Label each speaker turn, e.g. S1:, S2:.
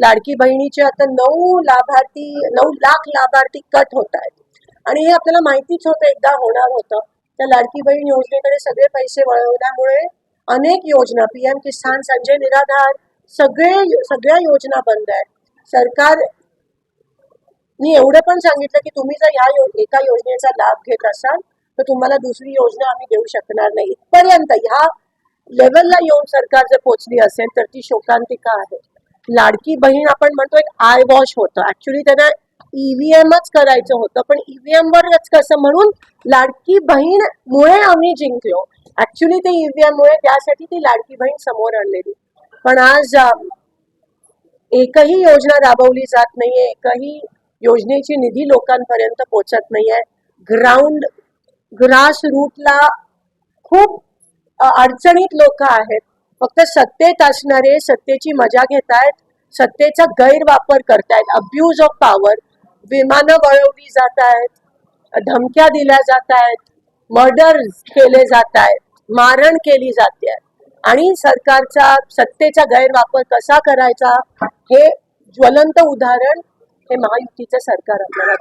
S1: लाडकी बहिणीचे आता नऊ लाभार्थी नऊ लाख लाभार्थी कट होत आहेत. आणि हे आपल्याला माहितीच होतं एकदा होणार होतं. त्या लाडकी बहीण योजनेकडे सगळे पैसे वळवल्यामुळे अनेक योजना पीएम किसान संजय निराधार सगळे सगळ्या योजना बंद आहेत. सरकार मी एवढं पण सांगितलं की तुम्ही जर या यो- एका योजनेचा लाभ घेत असाल तर तुम्हाला दुसरी योजना आम्ही देऊ शकणार नाही. इथपर्यंत ह्या लेवलला येऊन सरकार जर पोचली असेल तर ती शोकांतिका आहे. लाडकी बहीण आपण म्हणतो एक आय वॉश होतं. ऍक्च्युली त्यांना ईव्हीएमच करायचं होतं. पण ईव्हीएम वरच कसं म्हणून लाडकी बहीण मुळे आम्ही जिंकलो. ऍक्च्युली ते ईव्हीएम मुळे त्यासाठी ती लाडकी बहीण समोर आणलेली. पण आज एकही योजना राबवली जात नाहीये एकही योजनेची निधी लोकांपर्यंत पोहोचत नाहीये. ग्राउंड ग्रास रूटला खूप अडचणीत लोक आहेत. फक्त सत्तेत असणारे सत्तेची मजा घेत आहेत सत्तेचा गैरवापर करतायत अब्यूज ऑफ पॉवर विमानं वळवली जात आहेत धमक्या दिल्या जात आहेत मर्डर केले जात आहेत मारण केली जाते आणि सरकारचा सत्तेचा गैरवापर कसा करायचा हे ज्वलंत उदाहरण हे महायुतीचं सरकार आपल्याला